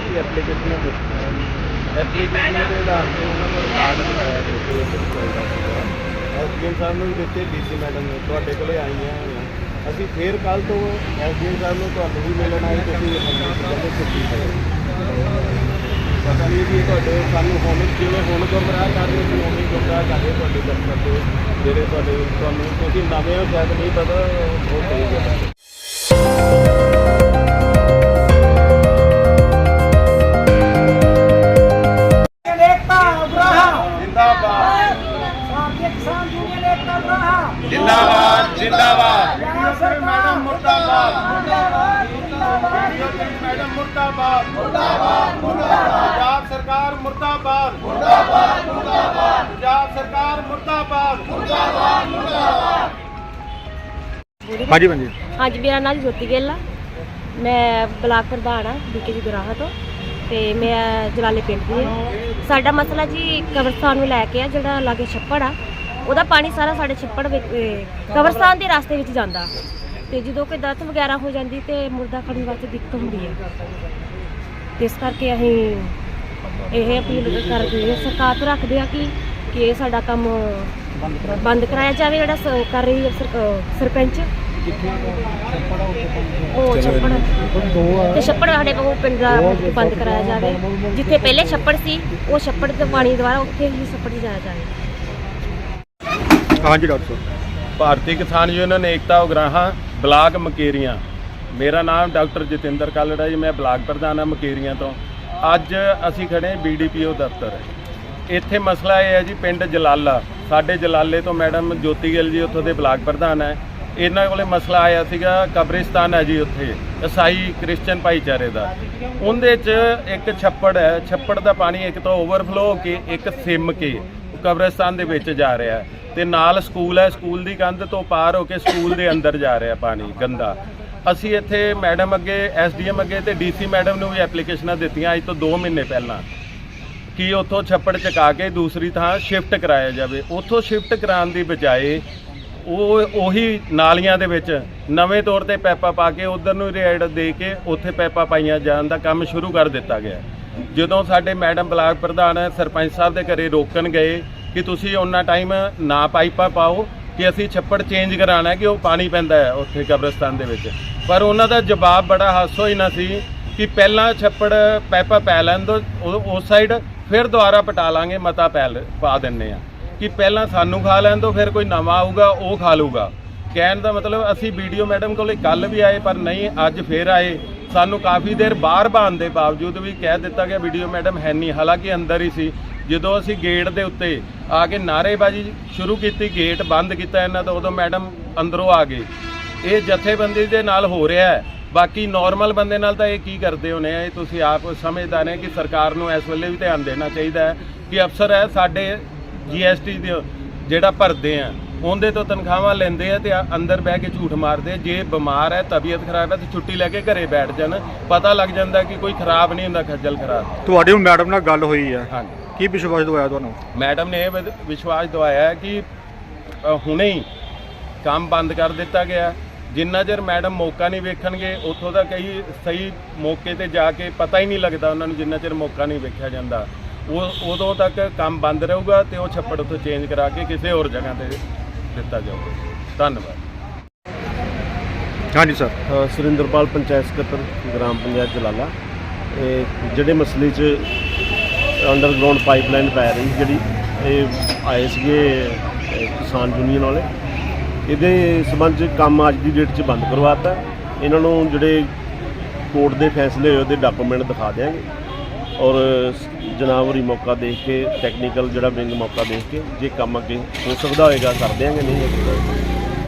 ਕਿ ਐਪਲੀਕੇਸ਼ਨਾਂ ਦਿੱਤੀ ਐਪਲੀਕੇਸ਼ਨ ਦੇ ਆਧਾਰ ਤੇ ਉਹਨਾਂ ਨੂੰ ਰਿਕਾਰਡ ਕਰਾਇਆ ਐਸਡੀਐਮ ਸਾਹਿਬ ਨੂੰ ਵੀ ਦਿੱਤੇ ਡੀਸੀ ਮੈਡਮ ਨੇ। ਤੁਹਾਡੇ ਕੋਲੇ ਆਈਆਂ ਹੋਈਆਂ ਅਸੀਂ ਫੇਰ ਕੱਲ ਤੋਂ ਐਸਡੀਐਮ ਸਾਹਿਬ ਨੂੰ ਤੁਹਾਨੂੰ ਵੀ ਮਿਲਣ ਆਏ, ਤੁਸੀਂ ਕਹਿੰਦੇ ਛੁੱਟੀ ਕਰੋ ਪਤਾ ਨਹੀਂ ਵੀ ਤੁਹਾਡੇ, ਸਾਨੂੰ ਹੁਣ ਜਿਵੇਂ ਹੁਣ ਗੁੰਮਰਾਹ ਕਰ ਰਹੇ ਸੀ, ਉਵੇਂ ਗੁੰਮਰਾਹ ਕਰ ਰਹੇ ਤੁਹਾਡੇ ਦਫ਼ਤਰ ਦੇ ਜਿਹੜੇ ਤੁਹਾਡੇ, ਤੁਹਾਨੂੰ ਤੁਸੀਂ ਨਵੇਂ ਹੋ, ਸ਼ਾਇਦ ਨਹੀਂ ਪਤਾ, ਉਹ ਸਹੀ ਗੱਲ भारतीय किसान यूनियन एकता उग्रहा ਜਿੰਦਾਬਾਦ ਜਿੰਦਾਬਾਦ बिहार सरकार मैडम मुर्दाबाद। मुर्दाबाद मुर्दाबाद ਮੈਡਮ ਮੁਰਦਾਬਾਦ ਮੁਰਦਾਬਾਦ ਮੁਰਦਾਬਾਦ ਪੰਜਾਬ ਸਰਕਾਰ ਮੁਰਦਾਬਾਦ ਮੁਰਦਾਬਾਦ ਮੁਰਦਾਬਾਦ ਪੰਜਾਬ ਸਰਕਾਰ ਮੁਰਦਾਬਾਦ ਹਾਂਜੀ ਹਾਂਜੀ ਹਾਂਜੀ ਮੇਰਾ ਨਾਮ ਜੋਤੀ ਗਿੱਲ ਆ ਮੈਂ ਬਲਾਕ ਪ੍ਰਧਾਨ ਆ ਬੀਕੇ ਜੀ ਗੁਰਾਹਾ ਤੋਂ ਤੇ ਮੈਂ ਜਲਾਲੇ ਪਿੰਡ ਦੀ ਆ ਸਾਡਾ ਮਸਲਾ ਜੀ ਕਬਰਸਤਾਨ ਨੂੰ ਲੈ ਕੇ ਆ ਜਿਹੜਾ ਲਾਗੇ ਛੱਪੜ ਆ ਉਹਦਾ ਪਾਣੀ ਸਾਰਾ ਸਾਡੇ ਛੱਪੜ ਵਿੱਚ ਅਹ, ਕਬਰਸਤਾਨ ਦੇ ਰਸਤੇ ਵਿੱਚ ਜਾਂਦਾ। ਤੇ ਜਦੋਂ ਕੋਈ ਦਰਦ ਵਗੈਰਾ ਹੋ ਜਾਂਦੀ ਤੇ ਮੁਰਦਾ ਖੜਨ ਵਾਸਤੇ ਦਿੱਕਤ ਹੁੰਦੀ ਹੈ। ਤੇ ਇਸ ਕਰਕੇ ਅਸੀਂ ਇਹ ਅਪੀਲ ਕਰਦੇ ਹਾਂ। ਸਰਕਾਰ ਤੋਂ ਰੱਖਦੇ ਆ ਕਿ ਕਿ ਇਹ ਸਾਡਾ ਕੰਮ ਬੰਦ ਕਰਾਇਆ ਜਾਵੇ ਜਿਹੜਾ ਸ- ਕਰ ਰਹੀ ਹੈ ਸਰ- ਅਹ, ਸਰਪੰਚ। ਉਹ ਛੱਪੜ ਤੇ ਛੱਪੜ ਸਾਡੇ ਕੋਲ ਪਿੰਡ ਦਾ ਬੰਦ ਕਰਾਇਆ ਜਾਵੇ। ਜਿੱਥੇ ਪਹਿਲੇ ਛੱਪੜ ਸੀ ਉਹ ਛੱਪੜ ਤੇ ਪਾਣੀ ਦੁਆਰਾ ਉੱਥੇ ਹੀ ਛੱਪੜ ਜਾਇਆ ਜਾਵੇ। ਹਾਂਜੀ, ਡਾਕਟਰ ਸਾਹਿਬ। Bharti Kisan union Ekta Ugrahan, block Mukerian. ਮੇਰਾ ਨਾਮ ਡਾਕਟਰ ਜਤਿੰਦਰ ਕਾਲੜਾ ਜੀ, ਮੈਂ ਬਲਾਕ ਪ੍ਰਧਾਨ ਹਾਂ ਮਕੇਰੀਆਂ ਤੋਂ। ਅੱਜ ਅਸੀਂ ਖੜੇ ਬੀਡੀਪੀਓ ਦਫ਼ਤਰ। ਇੱਥੇ ਮਸਲਾ ਇਹ ਹੈ ਜੀ, ਪਿੰਡ ਜਲਾਲਾ। ਸਾਡੇ ਜਲਾਲੇ ਤੋਂ ਮੈਡਮ ਜੋਤੀ ਗਿੱਲ ਜੀ ਉੱਥੋਂ ਦੇ ਬਲਾਕ ਪ੍ਰਧਾਨ ਹੈ। ਇਹਨਾਂ ਕੋਲੇ ਮਸਲਾ ਆਇਆ ਸੀਗਾ, ਕਬਰਿਸਤਾਨ ਹੈ ਜੀ ਉੱਥੇ, ਈਸਾਈ ਕ੍ਰਿਸਚੀਅਨ ਭਾਈਚਾਰੇ ਦਾ। ਉਹਦੇ 'ਚ ਇੱਕ ਛੱਪੜ ਹੈ, ਛੱਪੜ ਦਾ ਪਾਣੀ ਇੱਕ ਤੋਂ ਓਵਰਫਲੋ ਹੋ ਕੇ, ਇੱਕ ਸਿਮ ਕੇ। ਕਬਰਸਤਾਨ ਦੇ ਵਿੱਚ ਜਾ ਰਿਹਾ ਹੈ ਤੇ ਨਾਲ ਸਕੂਲ ਹੈ, ਸਕੂਲ ਦੀ ਕੰਧ ਤੋਂ ਪਾਰ ਹੋ ਕੇ ਸਕੂਲ ਦੇ ਅੰਦਰ ਜਾ ਰਿਹਾ ਪਾਣੀ, ਗੰਦਾ। ਅਸੀਂ ਇੱਥੇ ਮੈਡਮ ਅੱਗੇ, ਐਸਡੀਐਮ ਅੱਗੇ ਤੇ ਡੀਸੀ ਮੈਡਮ ਨੂੰ ਵੀ ਐਪਲੀਕੇਸ਼ਨਾਂ ਦਿੱਤੀਆਂ ਅੱਜ ਤੋਂ 2 ਮਹੀਨੇ ਪਹਿਲਾਂ ਕਿ ਉੱਥੋਂ ਛੱਪੜ ਚਕਾ ਕੇ ਦੂਸਰੀ ਥਾਂ ਸ਼ਿਫਟ ਕਰਾਇਆ ਜਾਵੇ। ਉੱਥੋਂ ਸ਼ਿਫਟ ਕਰਾਉਣ ਦੀ ਬਜਾਏ ਉਹ ਉਹੀ ਨਾਲੀਆਂ ਦੇ ਵਿੱਚ ਨਵੇਂ ਤੌਰ ਤੇ ਪੈਪਾ ਪਾ ਕੇ ਉਧਰ ਨੂੰ ਰੇਡ ਦੇ ਕੇ ਉੱਥੇ ਪੈਪਾ ਪਾਈਆਂ ਜਾਣ ਦਾ ਕੰਮ ਸ਼ੁਰੂ ਕਰ ਦਿੱਤਾ ਗਿਆ। ਜਦੋਂ ਸਾਡੇ ਮੈਡਮ ਬਲਾਕ ਪ੍ਰਧਾਨ ਸਰਪੰਚ ਸਾਹਿਬ ਦੇ ਘਰੇ ਰੋਕਣ ਗਏ ਕਿ ਤੁਸੀਂ ਉਹਨਾਂ ਟਾਈਮ ਨਾ ਪਾਈਪਾਂ ਪਾਓ, ਕਿ ਅਸੀਂ ਛੱਪੜ ਚੇਂਜ ਕਰਾਣਾ ਕਿ ਉਹ ਪਾਣੀ ਪੈਂਦਾ ਹੈ ਉੱਥੇ ਕਬਰਸਤਾਨ ਦੇ ਵਿੱਚ। ਪਰ ਉਹਨਾਂ ਦਾ ਜਵਾਬ ਬੜਾ ਹਾਸੋ ਹੀ ਨਾ ਸੀ ਕਿ ਪਹਿਲਾਂ ਛੱਪੜ ਪੈਪਾ ਪੈ ਲੈਣ ਦੋ ਉਸ ਸਾਈਡ ਫਿਰ ਦੁਬਾਰਾ ਪਟਾ ਲਾਂਗੇ, ਮਤਾ ਪੈ ਲ- ਪਾ ਦਿੰਨੇ ਆ ਕਿ ਪਹਿਲਾਂ ਸਾਨੂੰ ਖਾ ਲੈਣ ਦੋ, ਫਿਰ ਕੋਈ ਨਵਾਂ ਆਊਗਾ, ਉਹ ਖਾ ਲੂਗਾ ਕਹਿਣ ਦਾ ਮਤਲਬ ਅਸੀਂ ਵੀਡੀਓ ਮੈਡਮ ਕੋਲੇ ਕੱਲ ਵੀ ਆਏ, ਪਰ ਨਹੀਂ, ਅੱਜ ਫੇਰ ਆਏ। ਸਾਨੂੰ ਕਾਫੀ ਦੇਰ ਬਾਹਰ ਬਾਣ ਦੇ ਬਾਵਜੂਦ ਵੀ ਕਹਿ ਦਿੱਤਾ ਗਿਆ ਵੀਡੀਓ ਮੈਡਮ ਹੈ ਨਹੀਂ। ਹਾਲਾਂਕਿ ਅੰਦਰ ਹੀ ਸੀ। ਜਦੋਂ ਅਸੀਂ ਗੇਟ ਦੇ ਉੱਤੇ ਆ ਕੇ ਨਾਅਰੇਬਾਜ਼ੀ ਸ਼ੁਰੂ ਕੀਤੀ, ਗੇਟ ਬੰਦ ਕੀਤਾ ਇਹਨਾਂ ਦਾ ਉਦੋਂ ਮੈਡਮ ਅੰਦਰੋਂ ਆ ਗਏ। ਇਹ ਜਥੇਬੰਦੀ ਦੇ ਨਾਲ ਹੋ ਰਿਹਾ ਹੈ। ਬਾਕੀ ਨਾਰਮਲ ਬੰਦੇ ਨਾਲ ਤਾਂ ਇਹ ਕੀ ਕਰਦੇ ਹੋਣੇ ਆ? ਇਹ ਤੁਸੀਂ ਆਪ ਸਮਝਦਾਰ ਹੈ ਕਿ ਸਰਕਾਰ ਨੂੰ ਇਸ ਵੇਲੇ ਵੀ ਧਿਆਨ ਦੇਣਾ ਚਾਹੀਦਾ ਹੈ ਕਿ ਅਫਸਰ ਹੈ ਸਾਡੇ ਜੀਐਸਟੀ ਦੇ ਜਿਹੜਾ ਭਰਦੇ ਆ। ਉਹਦੇ ਤੋਂ ਤਨਖਾਹਾਂ ਲੈਂਦੇ ਆ ਤੇ ਅੰਦਰ ਬਹਿ ਕੇ ਝੂਠ ਮਾਰਦੇ। ਜੇ ਬਿਮਾਰ ਹੈ ਤਬੀਅਤ ਖਰਾਬ ਹੈ ਤੇ ਛੁੱਟੀ ਲੈ ਕੇ ਘਰੇ ਬੈਠ ਜਾਣ। ਪਤਾ ਲੱਗ ਜਾਂਦਾ ਕਿ ਕੋਈ ਖਰਾਬ ਨਹੀਂ ਹੁੰਦਾ ਖੱਜਲ ਖਰਾਬ। ਤੁਹਾਡੀ ਹੁਣ ਮੈਡਮ ਨਾਲ ਗੱਲ ਹੋਈ ਹੈ ਹਾਂਜੀ। ਕੀ ਵਿਸ਼ਵਾਸ ਦਵਾਇਆ ਤੁਹਾਨੂੰ? ਮੈਡਮ ਨੇ ਇਹ ਵਿਸ਼ਵਾਸ ਦਵਾਇਆ ਹੈ ਕਿ ਹੁਣੇ ਹੀ ਕੰਮ ਬੰਦ ਕਰ ਦਿੱਤਾ ਗਿਆ। ਜਿੰਨਾ ਚਿਰ ਮੈਡਮ ਮੌਕਾ ਨਹੀਂ ਵੇਖਣਗੇ ਉੱਥੋਂ ਦਾ ਕਈ ਸਹੀ ਮੌਕੇ ਤੇ ਜਾ ਕੇ ਪਤਾ ਹੀ ਨਹੀਂ ਲੱਗਦਾ ਉਹਨਾਂ ਨੂੰ ਜਿੰਨਾ ਚਿਰ ਮੌਕਾ ਨਹੀਂ ਵੇਖਿਆ ਜਾਂਦਾ। ਉਹ ਉਦੋਂ ਤੱਕ ਕੰਮ ਬੰਦ ਰਹੂਗਾ ਤੇ ਉਹ ਛੱਪੜ ਉੱਥੋਂ ਚੇਂਜ ਕਰਾ ਕੇ ਕਿਸੇ ਹੋਰ ਜਗ੍ਹਾ ਤੇ ਦਿੱਤਾ ਜਾਊਗਾ। ਧੰਨਵਾਦ। ਹਾਂਜੀ ਸਰ। ਸੁਰਿੰਦਰਪਾਲ ਪੰਚਾਇਤ ਸਕੱਤਰ ਗ੍ਰਾਮ ਪੰਚਾਇਤ ਜਲਾਲਾ। ਇਹ ਜਿਹੜੇ ਮਸਲੇ 'ਚ ਅੰਡਰਗਰਾਉਂਡ ਪਾਈਪਲਾਈਨ ਪੈ ਰਹੀ ਜਿਹੜੀ ਇਹ ਆਏ ਸੀਗੇ ਕਿਸਾਨ ਯੂਨੀਅਨ ਵਾਲੇ ਇਹਦੇ ਸਬੰਧ 'ਚ ਕੰਮ ਅੱਜ ਦੀ ਡੇਟ 'ਚ ਬੰਦ ਕਰਵਾਤਾ ਇਹਨਾਂ ਨੂੰ ਜਿਹੜੇ ਕੋਰਟ ਦੇ ਫੈਸਲੇ ਹੋਏ ਉਹਦੇ ਡਾਕੂਮੈਂਟ ਦਿਖਾ ਦਿਆਂਗੇ। ਔਰ ਜਨਾਬਰੀ ਮੌਕਾ ਦੇਖ ਕੇ ਟੈਕਨੀਕਲ ਜਿਹੜਾ ਬਿੰਗ ਮੌਕਾ ਦੇਖ ਕੇ, ਜੇ ਕੰਮ ਅੱਗੇ ਹੋ ਸਕਦਾ ਹੋਏਗਾ, ਕਰ ਦਿਆਂਗੇ, ਨਹੀਂ ਹੋ ਸਕਦਾ।